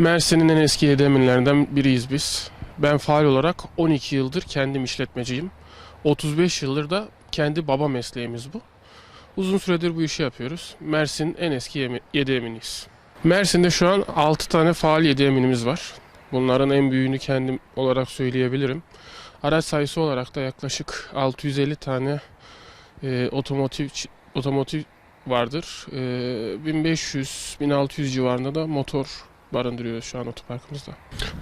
Mersin'in en eski yedeminlerinden biriyiz biz. Ben faal olarak 12 yıldır kendim işletmeciyim. 35 yıldır da kendi baba mesleğimiz bu. Uzun süredir bu işi yapıyoruz. Mersin'in en eski yedi. Mersin'de şu an 6 tane faal yedi var. Bunların en büyüğünü kendim olarak söyleyebilirim. Araç sayısı olarak da yaklaşık 650 tane e, otomotiv otomotiv vardır. E, 1500-1600 civarında da motor barındırıyoruz şu an otoparkımızda.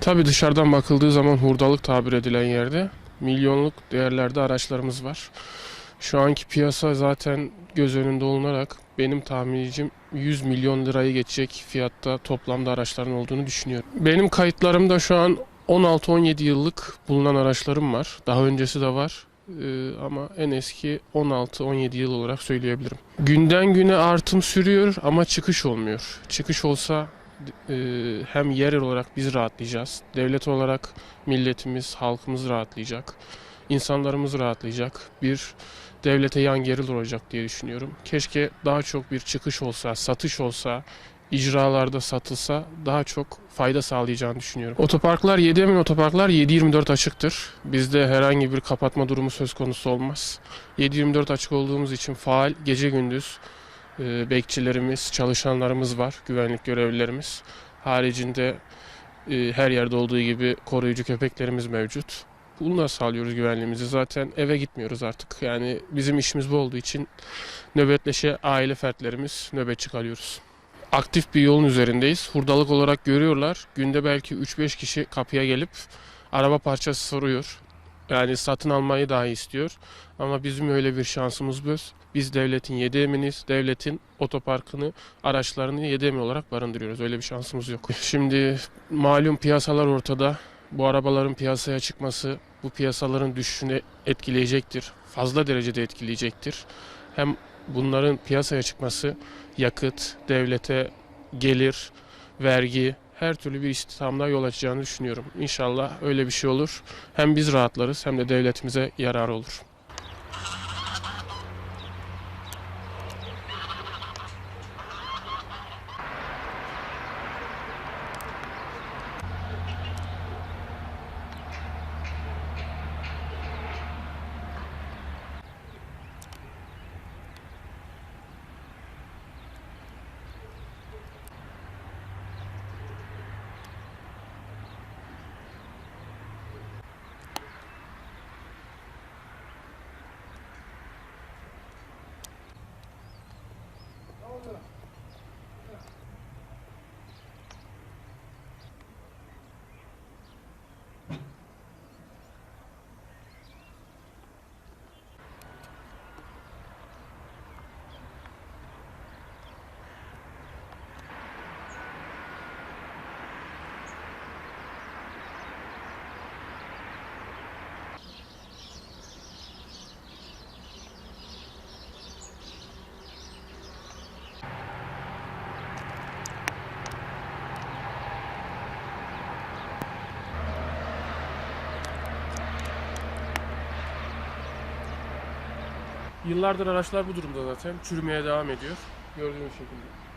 Tabii dışarıdan bakıldığı zaman hurdalık tabir edilen yerde milyonluk değerlerde araçlarımız var. Şu anki piyasa zaten göz önünde olunarak benim tahminicim 100 milyon lirayı geçecek fiyatta toplamda araçların olduğunu düşünüyorum. Benim kayıtlarımda şu an 16-17 yıllık bulunan araçlarım var. Daha öncesi de var. Ee, ama en eski 16-17 yıl olarak söyleyebilirim. Günden güne artım sürüyor ama çıkış olmuyor. Çıkış olsa e, hem yerel olarak biz rahatlayacağız. Devlet olarak milletimiz, halkımız rahatlayacak. İnsanlarımız rahatlayacak. Bir devlete yan gelir olacak diye düşünüyorum. Keşke daha çok bir çıkış olsa, satış olsa, icralarda satılsa daha çok fayda sağlayacağını düşünüyorum. Otoparklar 7 emin otoparklar 7-24 açıktır. Bizde herhangi bir kapatma durumu söz konusu olmaz. 7-24 açık olduğumuz için faal gece gündüz e, bekçilerimiz, çalışanlarımız var, güvenlik görevlilerimiz. Haricinde e, her yerde olduğu gibi koruyucu köpeklerimiz mevcut. Bununla sağlıyoruz güvenliğimizi. Zaten eve gitmiyoruz artık. Yani bizim işimiz bu olduğu için nöbetleşe aile fertlerimiz nöbetçi kalıyoruz. Aktif bir yolun üzerindeyiz. Hurdalık olarak görüyorlar. Günde belki 3-5 kişi kapıya gelip araba parçası soruyor. Yani satın almayı dahi istiyor. Ama bizim öyle bir şansımız yok. Biz devletin yedi eminiz. Devletin otoparkını, araçlarını yedi emin olarak barındırıyoruz. Öyle bir şansımız yok. Şimdi malum piyasalar ortada. Bu arabaların piyasaya çıkması bu piyasaların düşüşünü etkileyecektir. Fazla derecede etkileyecektir. Hem bunların piyasaya çıkması yakıt, devlete gelir, vergi, her türlü bir istihdamda yol açacağını düşünüyorum. İnşallah öyle bir şey olur. Hem biz rahatlarız hem de devletimize yarar olur. Yıllardır araçlar bu durumda zaten. Çürümeye devam ediyor. Gördüğünüz şekilde.